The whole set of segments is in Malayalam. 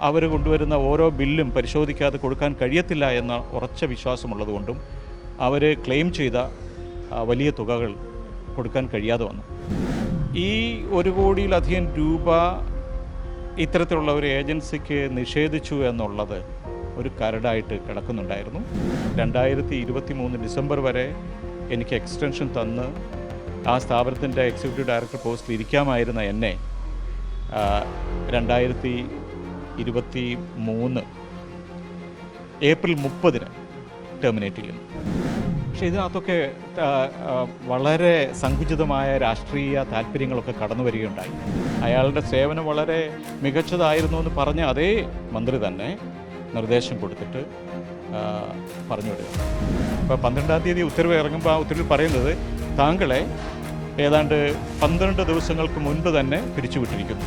അവർ കൊണ്ടുവരുന്ന ഓരോ ബില്ലും പരിശോധിക്കാതെ കൊടുക്കാൻ കഴിയത്തില്ല എന്ന ഉറച്ച വിശ്വാസമുള്ളതുകൊണ്ടും അവർ ക്ലെയിം ചെയ്ത വലിയ തുകകൾ കൊടുക്കാൻ കഴിയാതെ വന്നു. ഈ ഒരു കോടിയിലധികം രൂപ ഇത്തരത്തിലുള്ള ഒരു ഏജൻസിക്ക് നിഷേധിച്ചു എന്നുള്ളത് ഒരു കരടായിട്ട് കിടക്കുന്നുണ്ടായിരുന്നു. രണ്ടായിരത്തി ഇരുപത്തി മൂന്ന് ഡിസംബർ വരെ എനിക്ക് എക്സ്റ്റൻഷൻ തന്ന് ആ സ്ഥാപനത്തിന്റെ എക്സിക്യൂട്ടീവ് ഡയറക്ടർ പോസ്റ്റിൽ ഇരിക്കാമായിരുന്ന എന്നെ രണ്ടായിരത്തി ഇരുപത്തി മൂന്ന് ഏപ്രിൽ മുപ്പതിന് ടെർമിനേറ്റ് ചെയ്യുന്നു. പക്ഷേ ഇതിനകത്തൊക്കെ വളരെ സങ്കുചിതമായ രാഷ്ട്രീയ താല്പര്യങ്ങളൊക്കെ കടന്നു വരികയുണ്ടായി. അയാളുടെ സേവനം വളരെ മികച്ചതായിരുന്നു എന്ന് പറഞ്ഞ അതേ മന്ത്രി തന്നെ നിർദ്ദേശം കൊടുത്തിട്ട് പറഞ്ഞു വിടുക അപ്പോൾ പന്ത്രണ്ടാം തീയതി ഉത്തരവ് ഇറങ്ങുമ്പോൾ ആ ഉത്തരവിൽ പറയുന്നത് താങ്കളെ ഏതാണ്ട് പന്ത്രണ്ട് ദിവസങ്ങൾക്ക് മുൻപ് തന്നെ പിരിച്ചുവിട്ടിരിക്കുന്നു.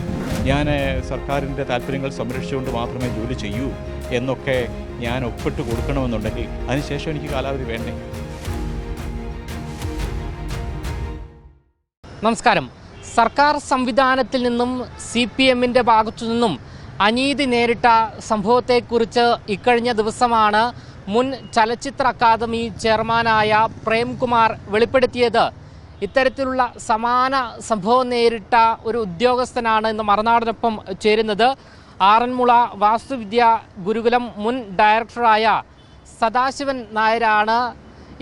ഞാൻ സർക്കാരിന്റെ താല്പര്യങ്ങൾ സംരക്ഷിച്ചുകൊണ്ട് മാത്രമേ ജോലി ചെയ്യൂ എന്നൊക്കെ ഞാൻ ഒപ്പിട്ട് കൊടുക്കണമെന്നുണ്ടെങ്കിൽ അതിനുശേഷം എനിക്ക് കാലാവധി വേണ്ടേ? നമസ്കാരം. സർക്കാർ സംവിധാനത്തിൽ നിന്നും സി പി എമ്മിന്റെ ഭാഗത്തു നിന്നും അനീതി നേരിട്ട സംഭവത്തെക്കുറിച്ച് ഇക്കഴിഞ്ഞ ദിവസമാണ് മുൻ ചലച്ചിത്ര അക്കാദമി ചെയർമാനായ പ്രേംകുമാർ വെളിപ്പെടുത്തിയത്. ഇത്തരത്തിലുള്ള സമാന സംഭവം നേരിട്ട ഒരു ഉദ്യോഗസ്ഥനാണ് ഇന്ന് മറുനാടിനൊപ്പം ചേരുന്നത്. ആറന്മുള വാസ്തുവിദ്യ ഗുരുകുലം മുൻ ഡയറക്ടറായ സദാശിവൻ നായരാണ്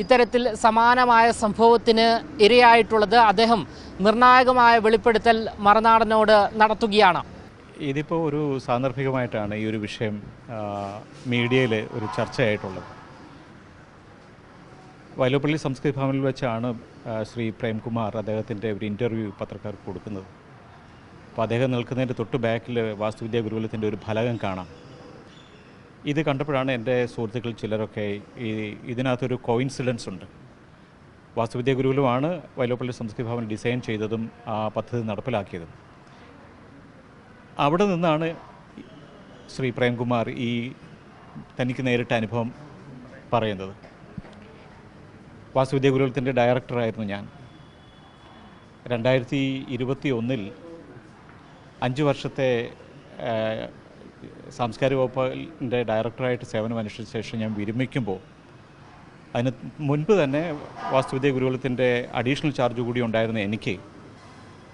ഇത്തരത്തിൽ സമാനമായ സംഭവത്തിന് ഇരയായിട്ടുള്ളത്. അദ്ദേഹം നിർണായകമായ വെളിപ്പെടുത്തൽ മറുനാടനോട് നടത്തുകയാണ്. ഇതിപ്പോൾ ഒരു സാന്ദർഭികമായിട്ടാണ് ഈ ഒരു വിഷയം മീഡിയയിൽ ഒരു ചർച്ചയായിട്ടുള്ളത്. വയലോപ്പള്ളി സംസ്കൃതി ഭവനിൽ വെച്ചാണ് ശ്രീ പ്രേംകുമാർ അദ്ദേഹത്തിന്റെ ഒരു ഇന്റർവ്യൂ പത്രക്കാർക്ക് കൊടുക്കുന്നത്. അപ്പോൾ അദ്ദേഹം നിൽക്കുന്നതിന്റെ തൊട്ട് ബാക്കിൽ വാസ്തുവിദ്യാ ഗുരുകുലത്തിന്റെ ഒരു ഫലകം കാണാം. ഇത് കണ്ടപ്പോഴാണ് എന്റെ സുഹൃത്തുക്കൾ ചിലരൊക്കെ ഈ ഇതിനകത്തൊരു കോയിൻസിഡൻസ് ഉണ്ട്. വാസ്തുവിദ്യാ ഗുരുകുലമാണ് വയലോപ്പള്ളി സംസ്കൃതി ഭവൻ ഡിസൈൻ ചെയ്തതും ആ പദ്ധതി നടപ്പിലാക്കിയതും. അവിടെ നിന്നാണ് ശ്രീ പ്രേംകുമാർ ഈ തനിക്ക് നേരിട്ട അനുഭവം പറയുന്നത്. വാസുവിദ്യ ഗുരുകുലത്തിന്റെ ഡയറക്ടറായിരുന്നു ഞാൻ. രണ്ടായിരത്തി ഇരുപത്തി ഒന്നിൽ അഞ്ച് വർഷത്തെ സാംസ്കാരിക വകുപ്പിന്റെ ഡയറക്ടറായിട്ട് സേവനം അനുഷ്ഠിച്ച ശേഷം ഞാൻ വിരമിക്കുമ്പോൾ അതിന് മുൻപ് തന്നെ വാസ്തുവിദ്യ ഗുരുകുലത്തിന്റെ അഡീഷണൽ ചാർജ് കൂടി ഉണ്ടായിരുന്ന എനിക്ക്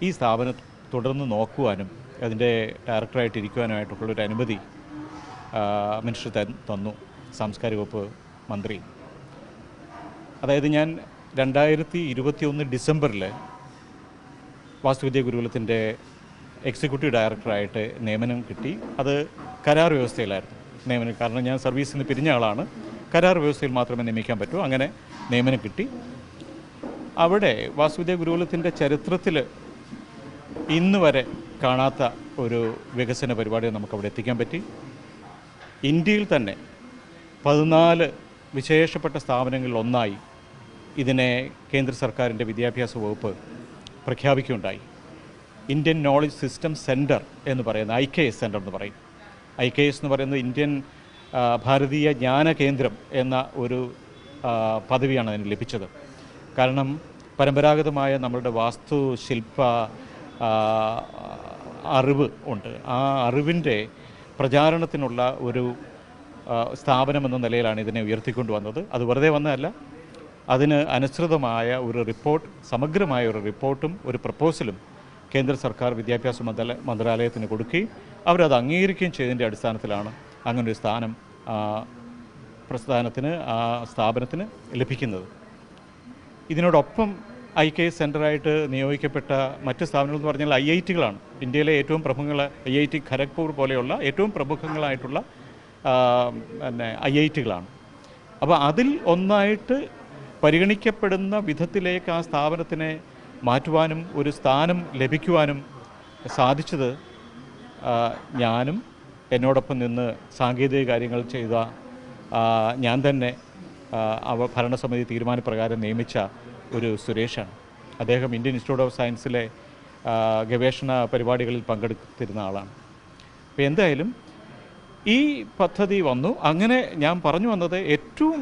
ഈ സ്ഥാപനം തുടർന്ന് നോക്കുവാനും അതിന്റെ ഡയറക്ടറായിട്ട് ഇരിക്കുവാനുമായിട്ടുള്ളൊരു അനുമതി മിനിസ്റ്റർ തന്നു സാംസ്കാരിക വകുപ്പ് മന്ത്രി. അതായത് ഞാൻ രണ്ടായിരത്തി ഇരുപത്തി ഒന്ന് ഡിസംബറിൽ വാസ്തുവിദ്യ ഗുരുകുലത്തിന്റെ എക്സിക്യൂട്ടീവ് ഡയറക്ടറായിട്ട് നിയമനം കിട്ടി. അത് കരാർ വ്യവസ്ഥയിലായിരുന്നു. നിയമനം കാരണം ഞാൻ സർവീസിൽ നിന്ന് പിരിഞ്ഞ ആളാണ്. കരാർ വ്യവസ്ഥയിൽ മാത്രമേ നിയമിക്കാൻ പറ്റൂ. അങ്ങനെ നിയമനം കിട്ടി. അവിടെ വാസുവിദ്യ ഗുരുകുലത്തിന്റെ ചരിത്രത്തിൽ ഇന്ന് വരെ കാണാത്ത ഒരു വികസന പരിപാടി നമുക്ക് അവിടെ എത്തിക്കാൻ പറ്റി. ഇന്ത്യയിൽ തന്നെ പതിനാല് വിശേഷപ്പെട്ട സ്ഥാപനങ്ങളിൽ ഒന്നായി ഇതിനെ കേന്ദ്ര സർക്കാരിന്റെ വിദ്യാഭ്യാസ വകുപ്പ് പ്രഖ്യാപിക്കുകയുണ്ടായി. ഇന്ത്യൻ നോളജ് സിസ്റ്റം സെന്റർ എന്ന് പറയുന്ന ഐ കെ എസ് സെന്റർ എന്ന് പറയും. ഐ കെ എസ് എന്ന് പറയുന്നത് ഇന്ത്യൻ ഭാരതീയ ജ്ഞാന കേന്ദ്രം എന്ന ഒരു പദവിയാണ് അതിന് ലഭിച്ചത്. കാരണം പരമ്പരാഗതമായ നമ്മളുടെ വാസ്തു ശില്പ അറിവ് ഉണ്ട്. ആ അറിവിന്റെ പ്രചാരണത്തിനുള്ള ഒരു സ്ഥാപനം എന്ന നിലയിലാണ് ഇതിനെ ഉയർത്തിക്കൊണ്ടുവന്നത്. അത് വെറുതെ വന്നതല്ല അതിന് അനുസൃതമായ ഒരു റിപ്പോർട്ട് സമഗ്രമായ ഒരു റിപ്പോർട്ടും ഒരു പ്രപ്പോസലും കേന്ദ്ര സർക്കാർ വിദ്യാഭ്യാസ മന്ത്രാലയ മന്ത്രാലയത്തിന് കൊടുക്കുകയും അവരത് അംഗീകരിക്കുകയും ചെയ്തതിന്റെ അടിസ്ഥാനത്തിലാണ് അങ്ങനെ ഒരു സ്ഥാനം പ്രസ്ഥാനത്തിന് ആ സ്ഥാപനത്തിന് ലഭിക്കുന്നത്. ഇതിനോടൊപ്പം ഐ കെ സെന്ററായിട്ട് നിയോഗിക്കപ്പെട്ട മറ്റ് സ്ഥാപനങ്ങൾ എന്ന് പറഞ്ഞാൽ ഐ ഐ ടികളാണ്. ഇന്ത്യയിലെ ഏറ്റവും പ്രമുഖ ഐ ഐ ടി ഖരഗ്പൂർ പോലെയുള്ള ഏറ്റവും പ്രമുഖങ്ങളായിട്ടുള്ള പിന്നെ ഐ ഐ ടികളാണ്. അപ്പോൾ അതിൽ ഒന്നായിട്ട് പരിഗണിക്കപ്പെടുന്ന വിധത്തിലേക്ക് ആ സ്ഥാപനത്തിനെ മാറ്റുവാനും ഒരു സ്ഥാനം ലഭിക്കുവാനും സാധിച്ചത് ഞാനും എന്നോടൊപ്പം നിന്ന് സാങ്കേതിക കാര്യങ്ങൾ ചെയ്ത ഞാൻ തന്നെ അവ ഭരണസമിതി തീരുമാനപ്രകാരം നിയമിച്ച ഒരു സുരേഷാണ്. അദ്ദേഹം ഇന്ത്യൻ ഇൻസ്റ്റിറ്റ്യൂട്ട് ഓഫ് സയൻസിലെ ഗവേഷണ പരിപാടികളിൽ പങ്കെടുത്തിരുന്ന ആളാണ്. അപ്പോൾ എന്തായാലും ഈ പദ്ധതി വന്നു. അങ്ങനെ ഞാൻ പറഞ്ഞു വന്നത് ഏറ്റവും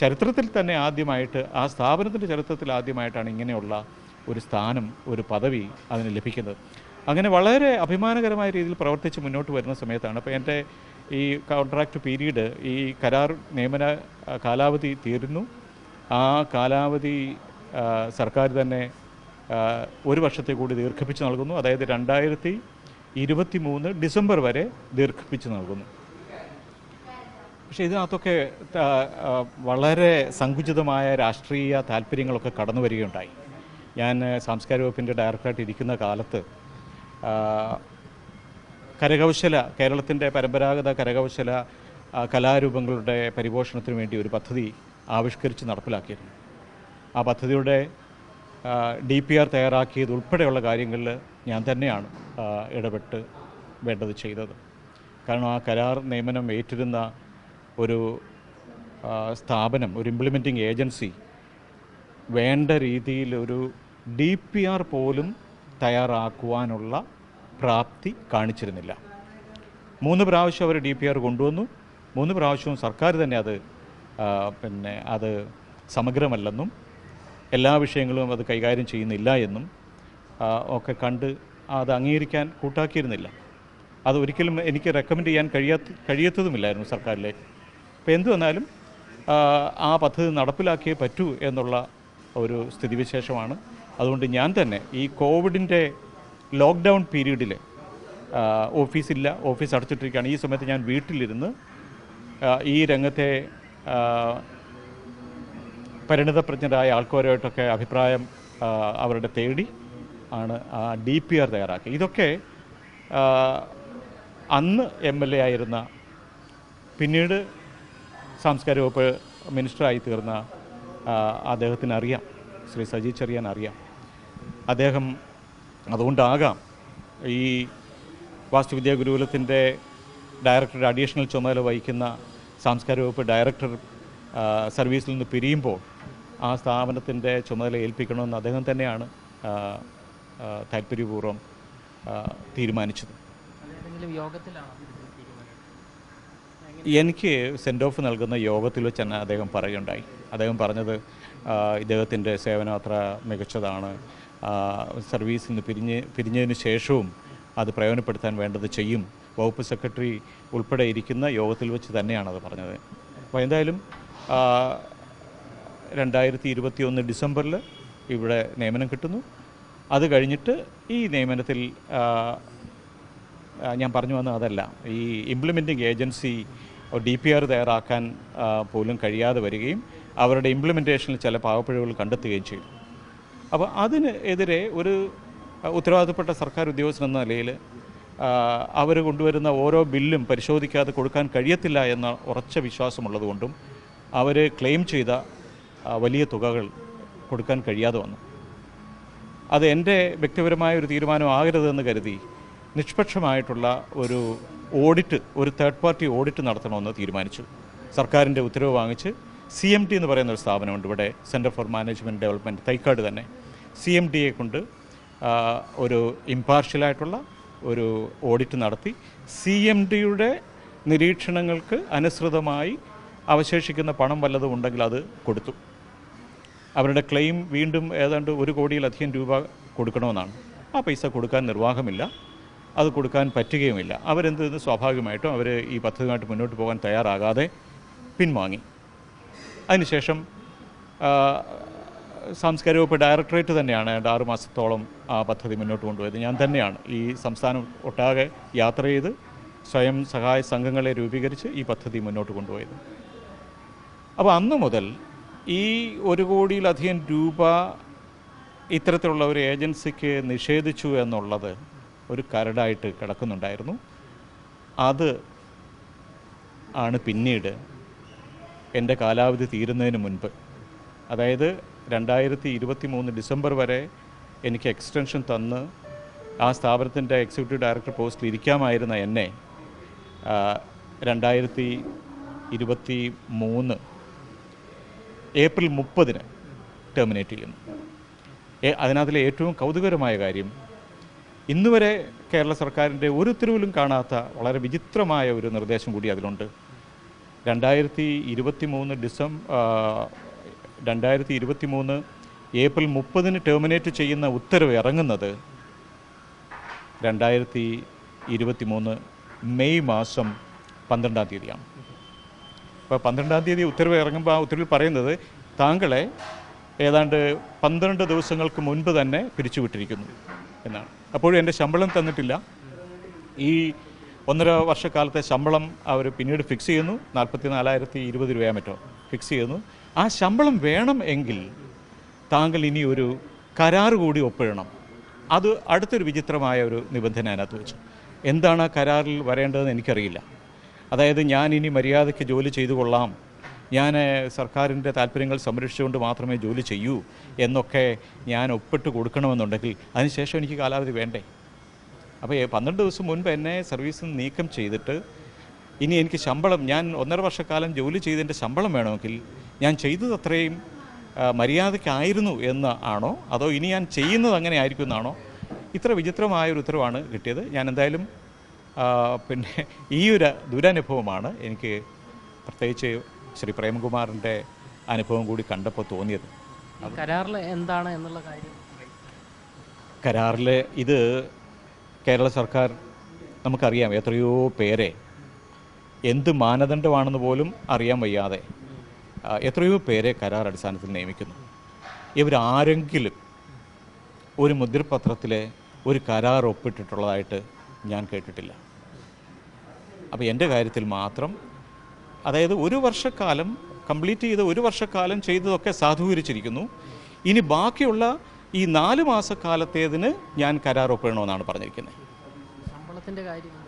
ചരിത്രത്തിൽ തന്നെ ആദ്യമായിട്ട് ആ സ്ഥാപനത്തിന്റെ ചരിത്രത്തിൽ ആദ്യമായിട്ടാണ് ഇങ്ങനെയുള്ള ഒരു സ്ഥാനം ഒരു പദവി അതിന് ലഭിക്കുന്നത്. അങ്ങനെ വളരെ അഭിമാനകരമായ രീതിയിൽ പ്രവർത്തിച്ച് മുന്നോട്ട് വരുന്ന സമയത്താണ്. അപ്പോൾ എന്റെ ഈ കോൺട്രാക്ട് പീരീഡ് ഈ കരാർ നിയമന കാലാവധി തീരുന്നു. ആ കാലാവധി സർക്കാർ തന്നെ ഒരു വർഷത്തെ കൂടി ദീർഘിപ്പിച്ച് നൽകുന്നു. അതായത് രണ്ടായിരത്തി ഇരുപത്തി മൂന്ന് ഡിസംബർ വരെ ദീർഘിപ്പിച്ച് നൽകുന്നു. പക്ഷേ ഇതിനകത്തൊക്കെ വളരെ സങ്കുചിതമായ രാഷ്ട്രീയ താല്പര്യങ്ങളൊക്കെ കടന്നു വരികയുണ്ടായി. ഞാൻ സാംസ്കാരിക വകുപ്പിന്റെ ഡയറക്ടറായിട്ട് ഇരിക്കുന്ന കാലത്ത് കരകൗശല കേരളത്തിന്റെ പരമ്പരാഗത കരകൗശല കലാരൂപങ്ങളുടെ പരിപോഷണത്തിന് വേണ്ടി ഒരു പദ്ധതി ആവിഷ്കരിച്ച് നടപ്പിലാക്കിയിരുന്നു. ആ പദ്ധതിയുടെ ഡി പി ആർ തയ്യാറാക്കിയത് ഉൾപ്പെടെയുള്ള കാര്യങ്ങളിൽ ഞാൻ തന്നെയാണ് ഇടപെട്ട് വേണ്ടത് ചെയ്തത്. കാരണം ആ കരാർ നിയമനം ഏറ്റിരുന്ന ഒരു സ്ഥാപനം ഒരു ഇംപ്ലിമെന്റിംഗ് ഏജൻസി വേണ്ട രീതിയിൽ ഒരു ഡി പി ആർ പോലും തയ്യാറാക്കുവാനുള്ള പ്രാപ്തി കാണിച്ചിരുന്നില്ല. മൂന്ന് പ്രാവശ്യം അവർ ഡി പി ആർ കൊണ്ടുവന്നു. മൂന്ന് പ്രാവശ്യവും സർക്കാർ തന്നെ അത് പിന്നെ അത് സമഗ്രമല്ലെന്നും എല്ലാ വിഷയങ്ങളും അത് കൈകാര്യം ചെയ്യുന്നില്ല എന്നും ഒക്കെ കണ്ട് അത് അംഗീകരിക്കാൻ കൂട്ടാക്കിയിരുന്നില്ല. അത് ഒരിക്കലും എനിക്ക് റെക്കമെൻഡ് ചെയ്യാൻ കഴിയാത്ത കഴിയത്തതുമില്ലായിരുന്നു സർക്കാരിലേക്ക് അപ്പോൾ എന്തു വന്നാലും ആ, പദ്ധതി നടപ്പിലാക്കിയേ പറ്റൂ എന്നുള്ള ഒരു സ്ഥിതിവിശേഷമാണ്. അതുകൊണ്ട് ഞാൻ തന്നെ ഈ കോവിഡിന്റെ ലോക്ക്ഡൗൺ പീരീഡിൽ ഓഫീസില്ല ഓഫീസ് അടച്ചിട്ടിരിക്കുകയാണ്. ഈ സമയത്ത് ഞാൻ വീട്ടിലിരുന്ന് ഈ രംഗത്തെ പരിണിതപ്രജ്ഞരായ ആൾക്കാരുമായിട്ടൊക്കെ അഭിപ്രായം അവരുടെ തേടി ആണ് ആ ഡി പി ആർ തയ്യാറാക്കി ഇതൊക്കെ അന്ന് എം എൽ എ ആയിരുന്ന പിന്നീട് സാംസ്കാരിക വകുപ്പ് മിനിസ്റ്ററായി തീർന്ന അദ്ദേഹത്തിന് അറിയാം. ശ്രീ സജി ചെറിയാൻ അറിയാം. അദ്ദേഹം അതുകൊണ്ടാകാം ഈ വാസ്തുവിദ്യാ ഗുരുകുലത്തിന്റെ ഡയറക്ടറുടെ അഡീഷണൽ ചുമതല വഹിക്കുന്ന സാംസ്കാരിക വകുപ്പ് ഡയറക്ടർ സർവീസിൽ നിന്ന് പിരിയുമ്പോൾ ആ സ്ഥാപനത്തിന്റെ ചുമതല ഏൽപ്പിക്കണമെന്ന് അദ്ദേഹം തന്നെയാണ് താല്പര്യപൂർവം തീരുമാനിച്ചത്. യോഗത്തിലാണോ? എനിക്ക് സെൻഡ് ഓഫ് നൽകുന്ന യോഗത്തിൽ വെച്ച് തന്നെ അദ്ദേഹം പറയുകയുണ്ടായി. അദ്ദേഹം പറഞ്ഞത് ഇദ്ദേഹത്തിന്റെ സേവനം അത്ര മികച്ചതാണ്. സർവീസിൽ നിന്ന് പിരിഞ്ഞ് പിരിഞ്ഞതിന് ശേഷവും അത് പ്രയോജനപ്പെടുത്താൻ വേണ്ടത് ചെയ്യും. വകുപ്പ് സെക്രട്ടറി ഉൾപ്പെടെ ഇരിക്കുന്ന യോഗത്തിൽ വെച്ച് തന്നെയാണ് അത് പറഞ്ഞത്. അപ്പോൾ എന്തായാലും രണ്ടായിരത്തി ഇരുപത്തി ഒന്ന് ഡിസംബറിൽ ഇവിടെ നിയമനം കിട്ടുന്നു. അത് കഴിഞ്ഞിട്ട് ഈ നിയമനത്തിൽ ഞാൻ പറഞ്ഞു വന്നത് അതല്ല. ഈ implementing agency D P R തയ്യാറാക്കാൻ പോലും കഴിയാതെ വരികയും അവരുടെ ഇംപ്ലിമെന്റേഷനിൽ ചില പാവപ്പിഴവുകൾ കണ്ടെത്തുകയും ചെയ്തു. അപ്പോൾ അതിനെതിരെ ഒരു ഉത്തരവാദിത്തപ്പെട്ട സർക്കാർ ഉദ്യോഗസ്ഥൻ എന്ന നിലയിൽ അവർ കൊണ്ടുവരുന്ന ഓരോ ബില്ലും പരിശോധിക്കാതെ കൊടുക്കാൻ കഴിയത്തില്ല എന്ന ഉറച്ച വിശ്വാസമുള്ളതുകൊണ്ടും അവർ ക്ലെയിം ചെയ്ത വലിയ തുകകൾ കൊടുക്കാൻ കഴിയാതെ വന്നു. അത് എന്റെ വ്യക്തിപരമായ ഒരു തീരുമാനമാകരുതെന്ന് കരുതി നിഷ്പക്ഷമായിട്ടുള്ള ഒരു ഓഡിറ്റ് ഒരു തേർഡ് പാർട്ടി ഓഡിറ്റ് നടത്തണമെന്ന് തീരുമാനിച്ചു. സർക്കാരിന്റെ ഉത്തരവ് വാങ്ങിച്ച് സി എം ടി എന്ന് പറയുന്ന ഒരു സ്ഥാപനമുണ്ട്. ഇവിടെ centre for management development Thycaud തന്നെ. സി എം ടിയെ കൊണ്ട് ഒരു ഇമ്പാർഷ്യലായിട്ടുള്ള ഒരു ഓഡിറ്റ് നടത്തി. സി എം ഡിയുടെ നിരീക്ഷണങ്ങൾക്ക് അനുസൃതമായി അവശേഷിക്കുന്ന പണം വല്ലതും ഉണ്ടെങ്കിൽ അത് കൊടുത്തു. അവരുടെ ക്ലെയിം വീണ്ടും ഏതാണ്ട് ഒരു കോടിയിലധികം രൂപ കൊടുക്കണമെന്നാണ്. ആ പൈസ കൊടുക്കാൻ നിർവാഹമില്ല. അത് കൊടുക്കാൻ പറ്റുകയുമില്ല. അവരെന്ത്? സ്വാഭാവികമായിട്ടും അവർ ഈ പദ്ധതിയുമായിട്ട് മുന്നോട്ട് പോകാൻ തയ്യാറാകാതെ പിൻവാങ്ങി. അതിനുശേഷം സാംസ്കാരിക വകുപ്പ് ഡയറക്ടറേറ്റ് തന്നെയാണ് ആറ് മാസത്തോളം ആ പദ്ധതി മുന്നോട്ട് കൊണ്ടുപോയത്. ഞാൻ തന്നെയാണ് ഈ സംസ്ഥാനം ഒട്ടാകെ യാത്ര ചെയ്ത് സ്വയം സഹായ സംഘങ്ങളെ രൂപീകരിച്ച് ഈ പദ്ധതി മുന്നോട്ട് കൊണ്ടുപോയത്. അപ്പോൾ അന്ന് മുതൽ ഈ ഒരു കോടിയിലധികം രൂപ ഇത്തരത്തിലുള്ള ഒരു ഏജൻസിക്ക് നിഷേധിച്ചു എന്നുള്ളത് ഒരു കരടായിട്ട് കിടക്കുന്നുണ്ടായിരുന്നു. അത് ആണ് പിന്നീട് എന്റെ കാലാവധി തീരുന്നതിന് മുൻപ്. അതായത് രണ്ടായിരത്തി ഇരുപത്തി മൂന്ന് ഡിസംബർ വരെ എനിക്ക് എക്സ്റ്റൻഷൻ തന്ന് ആ സ്ഥാപനത്തിന്റെ എക്സിക്യൂട്ടീവ് ഡയറക്ടർ പോസ്റ്റിൽ ഇരിക്കാമായിരുന്ന എന്നെ രണ്ടായിരത്തി ഇരുപത്തി മൂന്ന് ഏപ്രിൽ മുപ്പതിന് ടെർമിനേറ്റ് ചെയ്യുന്നു. അതിനകത്തിലെ ഏറ്റവും കൗതുകരമായ കാര്യം ഇന്ന് വരെ കേരള സർക്കാരിന്റെ ഒരു ഉത്തരവിലും കാണാത്ത വളരെ വിചിത്രമായ ഒരു നിർദ്ദേശം കൂടി അതിലുണ്ട്. രണ്ടായിരത്തി ഇരുപത്തി മൂന്ന് ഡിസം രണ്ടായിരത്തി ഇരുപത്തി മൂന്ന് ഏപ്രിൽ മുപ്പതിന് ടെർമിനേറ്റ് ചെയ്യുന്ന ഉത്തരവ് ഇറങ്ങുന്നത് രണ്ടായിരത്തി ഇരുപത്തി മൂന്ന് മെയ് മാസം പന്ത്രണ്ടാം തീയതിയാണ്. അപ്പോൾ പന്ത്രണ്ടാം തീയതി ഉത്തരവ് ഇറങ്ങുമ്പോൾ ആ ഉത്തരവിൽ പറയുന്നത് താങ്കളെ ഏതാണ്ട് പന്ത്രണ്ട് ദിവസങ്ങൾക്ക് മുൻപ് തന്നെ പിരിച്ചുവിട്ടിരിക്കുന്നു എന്നാണ്. അപ്പോഴും എന്റെ ശമ്പളം തന്നിട്ടില്ല. ഈ ഒന്നര വർഷക്കാലത്തെ ശമ്പളം അവർ പിന്നീട് ഫിക്സ് ചെയ്യുന്നു. നാൽപ്പത്തി നാലായിരത്തി ഇരുപത് രൂപയാ മറ്റോ ഫിക്സ് ചെയ്യുന്നു. ആ ശമ്പളം വേണം എങ്കിൽ താങ്കൾ ഇനി ഒരു കരാർ കൂടി ഒപ്പിടണം. അത് അടുത്തൊരു വിചിത്രമായ ഒരു നിബന്ധന അതിനകത്ത് വെച്ചു. എന്താണ് ആ കരാറിൽ വരേണ്ടതെന്ന് എനിക്കറിയില്ല. അതായത് ഞാൻ ഇനി മര്യാദയ്ക്ക് ജോലി ചെയ്തു കൊള്ളാം. ഞാൻ സർക്കാരിന്റെ താല്പര്യങ്ങൾ സംരക്ഷിച്ചുകൊണ്ട് മാത്രമേ ജോലി ചെയ്യൂ എന്നൊക്കെ ഞാൻ ഒപ്പിട്ട് കൊടുക്കണമെന്നുണ്ടെങ്കിൽ അതിനുശേഷം എനിക്ക് കാലാവധി വേണ്ടേ? അപ്പോൾ പന്ത്രണ്ട് ദിവസം മുൻപ് എന്നെ സർവീസിൽ നിന്ന് നീക്കം ചെയ്തിട്ട് ഇനി എനിക്ക് ശമ്പളം ഞാൻ ഒന്നര വർഷക്കാലം ജോലി ചെയ്തതിന്റെ ശമ്പളം വേണമെങ്കിൽ ഞാൻ ചെയ്തത് അത്രയും മര്യാദയ്ക്കായിരുന്നു എന്ന് ആണോ? അതോ ഇനി ഞാൻ ചെയ്യുന്നത് അങ്ങനെ ആയിരിക്കും എന്നാണോ? ഇത്ര വിചിത്രമായ ഒരു ഉത്തരവാണ് കിട്ടിയത്. ഞാൻ എന്തായാലും പിന്നെ ഈ ഒരു ദുരനുഭവമാണ് എനിക്ക് പ്രത്യേകിച്ച് ശ്രീ പ്രേംകുമാറിന്റെ അനുഭവം കൂടി കണ്ടപ്പോൾ തോന്നിയത്. കരാറിൽ എന്താണ് എന്നുള്ള കാര്യം? കരാറിൽ ഇത് കേരള സർക്കാർ നമുക്കറിയാം എത്രയോ പേരെ എന്ത് മാനദണ്ഡമാണെന്ന് പോലും അറിയാൻ വയ്യാതെ എത്രയോ പേരെ കരാർ അടിസ്ഥാനത്തിൽ നിയമിക്കുന്നു. ഇവരാരെങ്കിലും ഒരു മുദ്രപത്രത്തിലെ ഒരു കരാർ ഒപ്പിട്ടിട്ടുള്ളതായിട്ട് ഞാൻ കേട്ടിട്ടില്ല. അപ്പോൾ എന്റെ കാര്യത്തിൽ മാത്രം അതായത് ഒരു വർഷക്കാലം കംപ്ലീറ്റ് ചെയ്ത ഒരു വർഷക്കാലം ചെയ്തതൊക്കെ സാധൂകരിച്ചിരിക്കുന്നു. ഇനി ബാക്കിയുള്ള ഈ നാല് മാസക്കാലത്തേതിന് ഞാൻ കരാർ ഒപ്പിടണമെന്നാണ് പറഞ്ഞിരിക്കുന്നത്. ശമ്പളത്തിന്റെ കാര്യം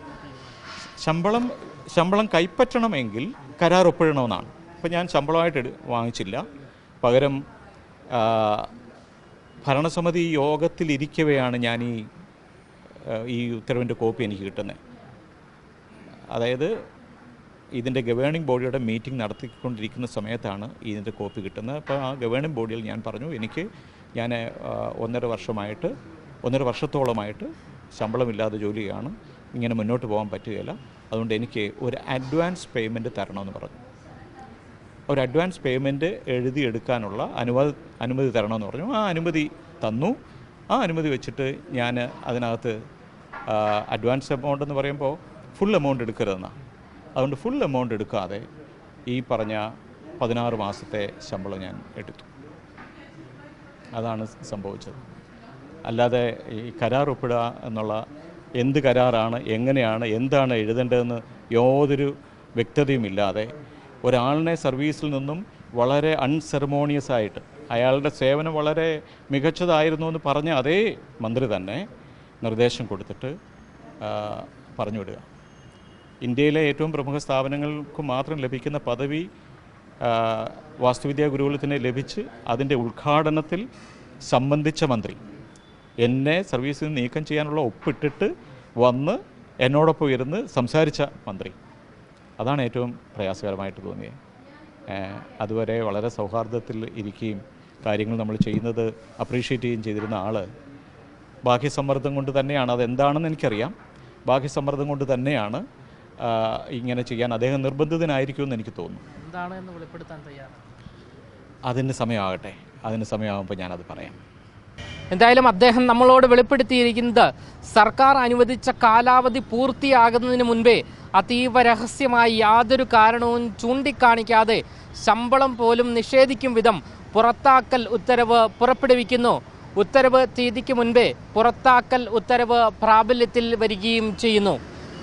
ശമ്പളം ശമ്പളം കൈപ്പറ്റണമെങ്കിൽ കരാർ ഒപ്പിടണമെന്നാണ്. അപ്പോൾ ഞാൻ ശമ്പളമായിട്ട് വാങ്ങിച്ചില്ല. പകരം ഭരണസമിതി യോഗത്തിലിരിക്കവെയാണ് ഞാൻ ഈ ഈ ഉത്തരവിന്റെ കോപ്പി എനിക്ക് കിട്ടുന്നത്. അതായത് ഇതിന്റെ ഗവേണിംഗ് ബോഡിയുടെ മീറ്റിംഗ് നടത്തിക്കൊണ്ടിരിക്കുന്ന സമയത്താണ് ഇതിന്റെ കോപ്പി കിട്ടുന്നത്. അപ്പോൾ ആ ഗവേണിംഗ് ബോഡിയിൽ ഞാൻ പറഞ്ഞു എനിക്ക് ഞാൻ ഒന്നര വർഷമായിട്ട് ഒന്നര വർഷത്തോളമായിട്ട് ശമ്പളമില്ലാതെ ജോലിയാണ്. ഇങ്ങനെ മുന്നോട്ട് പോകാൻ പറ്റുകയില്ല. അതുകൊണ്ട് എനിക്ക് ഒരു അഡ്വാൻസ് പേയ്മെന്റ് തരണമെന്ന് പറഞ്ഞു. ഒരു അഡ്വാൻസ് പേയ്മെന്റ് എഴുതിയെടുക്കാനുള്ള അനുവാദ അനുമതി തരണമെന്ന് പറഞ്ഞു. ആ അനുമതി തന്നു. ആ അനുമതി വെച്ചിട്ട് ഞാൻ അതിനകത്ത് അഡ്വാൻസ് എമൗണ്ട് എന്ന് പറയുമ്പോൾ ഫുൾ എമൗണ്ട് എടുക്കരുതെന്നാണ്. അതുകൊണ്ട് ഫുൾ എമൗണ്ട് എടുക്കാതെ ഈ പറഞ്ഞ പതിനാറ് മാസത്തെ ശമ്പളം ഞാൻ എടുത്തു. അതാണ് സംഭവിച്ചത്. അല്ലാതെ ഈ കരാർ ഒപ്പിടുക എന്നുള്ള എന്ത് കരാറാണ് എങ്ങനെയാണ് എന്താണ് എഴുതേണ്ടതെന്ന് യാതൊരു വ്യക്തതയുമില്ലാതെ ഒരാളിനെ സർവീസിൽ നിന്നും വളരെ അൺസെറമോണിയസ് ആയിട്ട് അയാളുടെ സേവനം വളരെ മികച്ചതായിരുന്നു എന്ന് പറഞ്ഞ അതേ മന്ത്രി തന്നെ നിർദ്ദേശം കൊടുത്തിട്ട് പറഞ്ഞു വിടുക ഇന്ത്യയിലെ ഏറ്റവും പ്രമുഖ സ്ഥാപനങ്ങൾക്ക് മാത്രം ലഭിക്കുന്ന പദവി വാസ്തുവിദ്യാ ഗുരുകുലത്തിന് ലഭിച്ച് അതിന്റെ ഉദ്ഘാടനത്തിൽ സംബന്ധിച്ച മന്ത്രി എന്നെ സർവീസിൽ നിന്ന് നീക്കം ചെയ്യാനുള്ള ഒപ്പിട്ടിട്ട് വന്ന് എന്നോടൊപ്പം ഇരുന്ന് സംസാരിച്ച മന്ത്രി. അതാണ് ഏറ്റവും പ്രയാസകരമായിട്ട് തോന്നിയത് അതുവരെ വളരെ സൗഹാർദ്ദത്തിൽ ഇരിക്കുകയും കാര്യങ്ങൾ നമ്മൾ ചെയ്യുന്നത് അപ്രീഷിയേറ്റ് ചെയ്യുകയും ചെയ്തിരുന്ന ആൾ ബാഹ്യസമ്മർദ്ദം കൊണ്ട് തന്നെയാണ്. അതെന്താണെന്ന് എനിക്കറിയാം. ബാഹ്യസമ്മർദ്ദം കൊണ്ട് തന്നെയാണ് ഇങ്ങനെ ചെയ്യാൻ അദ്ദേഹം നിർബന്ധിതനായിരിക്കുമെന്ന് എനിക്ക് തോന്നുന്നു. വെളിപ്പെടുത്താൻ അതിന് സമയമാകട്ടെ. അതിന് സമയമാകുമ്പോൾ ഞാനത് പറയാം. എന്തായാലും അദ്ദേഹം നമ്മളോട് വെളിപ്പെടുത്തിയിരിക്കുന്നത് സർക്കാർ അനുവദിച്ച കാലാവധി പൂർത്തിയാകുന്നതിന് മുൻപേ അതീവ രഹസ്യമായി യാതൊരു കാരണവും ചൂണ്ടിക്കാണിക്കാതെ ശമ്പളം പോലും നിഷേധിക്കും വിധം പുറത്താക്കൽ ഉത്തരവ് പുറപ്പെടുവിക്കുന്നു. ഉത്തരവ് തീയതിക്ക് മുൻപേ പുറത്താക്കൽ ഉത്തരവ് പ്രാബല്യത്തിൽ വരികയും ചെയ്യുന്നു.